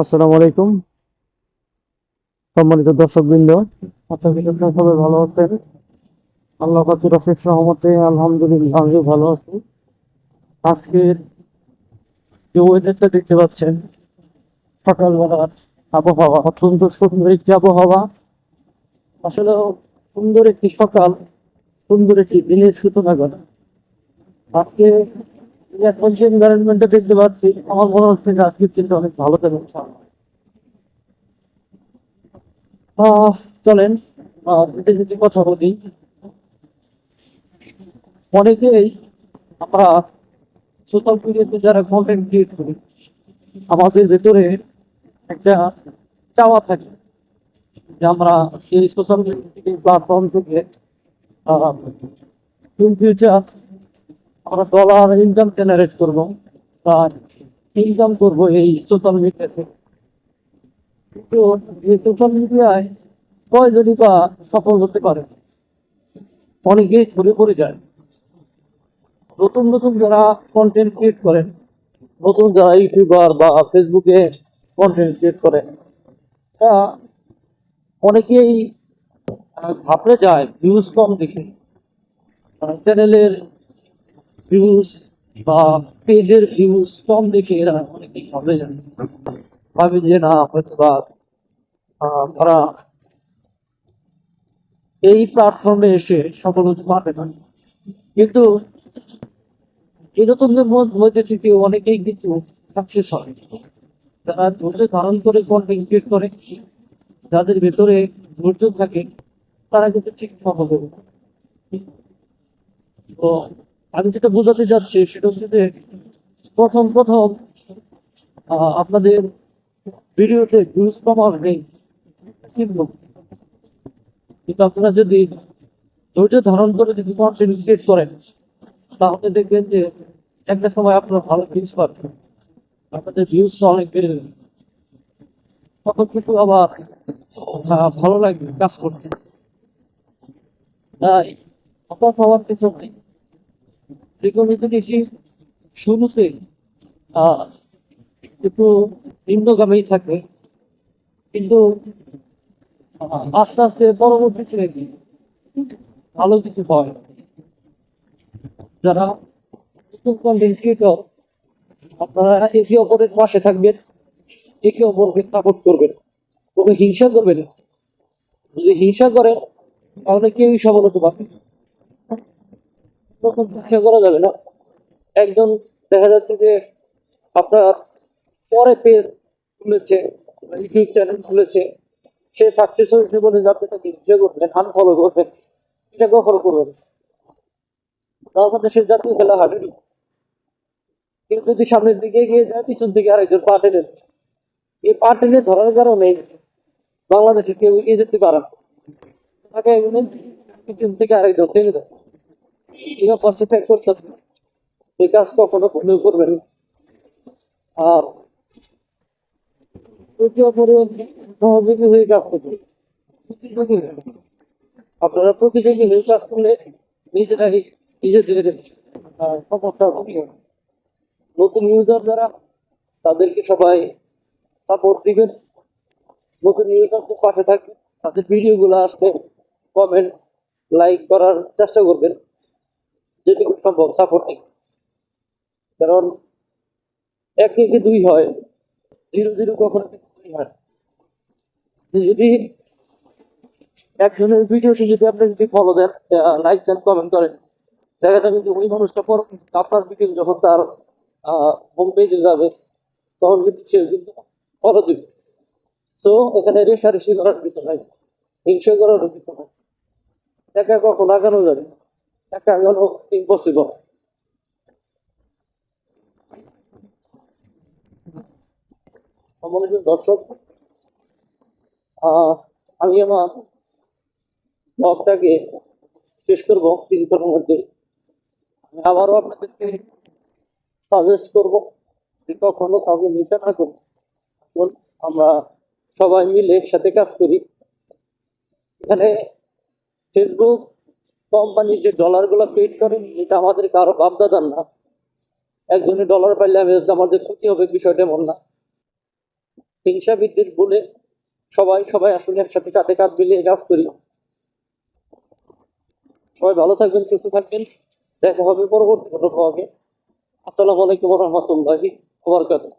আসসালামু আলাইকুম। সম্মানিত দর্শকবৃন্দ, আশা করি আপনারা সবাই ভালো আছেন। আল্লাহ পাকের অশেষ রহমতে আলহামদুলিল্লাহ, আমিও ভালো আছি। আজকের যে ওয়েদারটা দেখতে পাচ্ছেন সকালবেলার আবহাওয়া অত্যন্ত সুন্দর একটি আবহাওয়া। আসলে সুন্দর একটি সকাল, সুন্দর একটি দিনের সূচনা করা। আজকে দেখতে পাচ্ছি। আমার মনে হচ্ছে অনেক ভালো চলেন যেতে কথা বলি। অনেকেই আমরা সোশ্যাল মিডিয়াতে যারা কন্টেন্ট ক্রিয়েট করি, আমাদের ভেতরে একটা চাওয়া থাকে যে আমরা এই সোশ্যাল মিডিয়া থেকে প্ল্যাটফর্ম থেকে ইন ফিউচার আমরা ডলার ইনকাম জেনারেট করব, আর ইনকাম করব এই সোশ্যাল মিডিয়া থেকে কিন্তু এই সোশ্যাল মিডিয়ায় কয়জনই বা সফল হতে পারে, অনেকেই ছড়ে পড়ে যায়। নতুন নতুন যারা কন্টেন্ট ক্রিয়েট করেন নতুন যারা ইউটিউবার বা ফেসবুকে কন্টেন্ট ক্রিয়েট করেন তা অনেকেই ঘাবড়ে যায় ভিউজ কম দেখে। চ্যানেলের ভিউজ বা পেজের ভিউজ কম দেখে এরা অনেকেই ভাবে ভাবে যে না হয়তো বা তারা এই প্ল্যাটফর্মে এসে সফল হতে পারবে না কিন্তু এরকমদের মধ্যে থেকে অনেকেই কিন্তু সাকসেস হয় তারা ধৈর্য ধারণ করে কন্টেন্ট ক্রিয়েট করে যাদের ভেতরে ধৈর্য থাকে তারা কিন্তু ঠিক সফল হবে তো আমি যেটা বোঝাতে যাচ্ছি সেটা হচ্ছে যে প্রথম প্রথম আপনাদের ভিডিওতে ভিউজ কম simple। কিন্তু আপনারা যদি ধৈর্য ধারণ করে যদি কন্টেন্ট ক্রিয়েট করেন, তাহলে দেখবেন যে একটা সময় আপনার ভালো ভিউজ পাবেন। আপনাদের ভিউজ অনেক বেড়ে যাবে। তখন কিন্তু আবার ভালো লাগবে কাজ করতে। তাই হতাশ হওয়ার কিছু নেই কোনো জিনিসই শুরুতে একটু নিম্নগামী থাকে, কিন্তু আস্তে আস্তে পরবর্তীতে ভালো কিছু হয় যারা আপনারা একে অপরের পাশে থাকবেন, একে অপরকে সাপোর্ট করবেন, ওকে হিংসা করবেন। যদি হিংসা করেন, তাহলে কেউই সফল হতে পারবে না। করা যাবে না একজন দেখা যাচ্ছে যে আপনার পরে পেজ খুলেছে, ইউটিউব চ্যানেল খুলেছে, সে সাকসেস হয়েছে বলে আপনি তাকে হিংসা করবেন আনফলো করবেন, এটা কখনো করবেন। তাহলে সে জাতীয় খেলা হাঁটেনি কিন্তু যদি সামনের দিকে এগিয়ে যায়, পিছন থেকে আরেকজন পা টেনে এই পা টেনে ধরার কারণে বাংলাদেশে কেউ এগিয়ে যেতে পারে না তাকে পিছন থেকে আরেকজন টেনে দেয় ত্যাগ করতে হবে একে সহযোগী হয়ে আপনারা প্রতিযোগী হয়ে কাজ করলে নিজেরাই নিজেদের সমস্যা নতুন ইউজার যারা, তাদেরকে সবাই সাপোর্ট দিবেন। নতুন ইউজারদের পাশে থাকবেন। তাদের ভিডিও ভিডিওগুলো আসলে কমেন্ট লাইক করার চেষ্টা করবেন। যেটুকু সম্ভব সাপোর্ট কারণ এক থেকে দুই হয়, জিরো জিরো কখনো দুই হয় যদি একজনের ভিডিওতে যদি আপনি যদি ফলো দেন লাইক দেন কমেন্ট করেন, দেখা যাবে যে ওই মানুষটা পর আপনার ভিডিও যখন তার হোম পেজে যাবে, তখন কিন্তু সে কিন্তু ফলো দিবে। তো এখানে রেশারেশি করার কিছু নাই, হিংসা করার কিছু নাই। একা কখন আগানো যাবে না। একা আগানো ইম্পসিবল সম্মানিত দর্শক আমি আমার ব্লগটাকে শেষ করব কিছুক্ষণের মধ্যে আমি আবারও আপনাদেরকে সাজেস্ট করব যে কখনো কাউকে নিতে না আসুন আমরা সবাই মিলে একসাথে কাজ করি এখানে ফেসবুক কোম্পানি যে ডলারগুলো পেড করেন এটা আমাদের কারও বাপদাদার না। একজনে ডলার পাইলে আমি আমাদের ক্ষতি হবে, বিষয়টা এমন না। হিংসা বলে সবাই সবাই আসলে একসাথে কাঁধে কাঁধ মিলিয়ে কাজ করি। সবাই ভালো থাকবেন, সুস্থ থাকবেন। দেখা হবে পরবর্তী কোনো ব্লগে আসসালামু আলাইকুম রহমতুল্লাহি ওবরকাতুহ